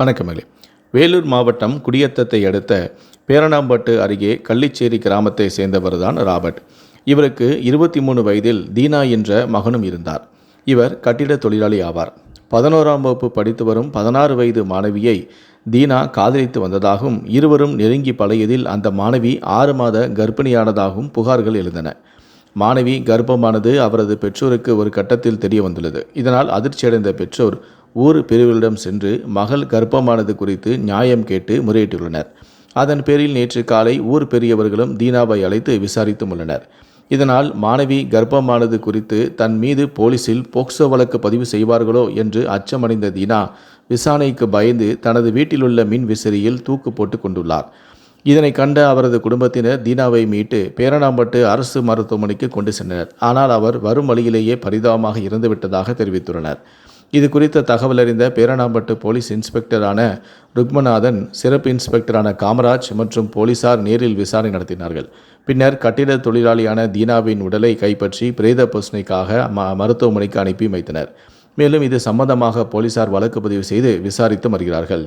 வணக்கமகளே வேலூர் மாவட்டம் குடியத்தத்தை அடுத்த பேரணாம்பட்டு அருகே கள்ளிச்சேரி கிராமத்தை சேர்ந்தவர் தான் ராபர்ட். இவருக்கு இருபத்தி மூணு வயதில் தீனா என்ற மகனும் இருந்தார். இவர் கட்டிட தொழிலாளி ஆவார். பதினோராம் வகுப்பு படித்து வரும் பதினாறு வயது மாணவியை தீனா காதலித்து வந்ததாகவும் இருவரும் நெருங்கி பழையதில் அந்த மாணவி ஆறு மாத கர்ப்பிணியானதாகவும் புகார்கள் எழுந்தன. மாணவி கர்ப்பமானது அவரது பெற்றோருக்கு ஒரு கட்டத்தில் தெரிய வந்துள்ளது இதனால் அதிர்ச்சியடைந்த பெற்றோர் ஊர் பிரிவுகளிடம் சென்று மகள் கர்ப்பமானது குறித்து நியாயம் கேட்டு முறையிட்டுள்ளனர். அதன் பேரில் நேற்று காலை ஊர் பெரியவர்களும் தீனாவை அழைத்து விசாரித்தும் உள்ளனர். இதனால் மாணவி கர்ப்பமானது குறித்து தன் மீது போலீசில் போக்சோ வழக்கு பதிவு செய்வார்களோ என்று அச்சமடைந்த தீனா விசாரணைக்கு பயந்து தனது வீட்டிலுள்ள மின் விசிறியில் தூக்கு போட்டு கொண்டுள்ளார். இதனை கண்ட அவரது குடும்பத்தினர் தீனாவை மீட்டு பேரணாம்பட்டு அரசு மருத்துவமனைக்கு கொண்டு சென்றனர். ஆனால் அவர் வரும் வழியிலேயே பரிதாபமாக இறந்துவிட்டதாக தெரிவித்துள்ளனர். இது குறித்த தகவல் அறிந்த பேரணாம்பட்டு போலீஸ் இன்ஸ்பெக்டரான ருக்மநாதன் சிறப்பு இன்ஸ்பெக்டரான காமராஜ் மற்றும் போலீசார் நேரில் விசாரணை நடத்தினார்கள். பின்னர் கட்டிட தொழிலாளியான தீனாவின் உடலை கைப்பற்றி பிரேத பசுனைக்காக ம மருத்துவமனைக்கு அனுப்பி வைத்தனர். மேலும் இது சம்பந்தமாக போலீசார் வழக்கு பதிவு செய்து விசாரித்து வருகிறார்கள்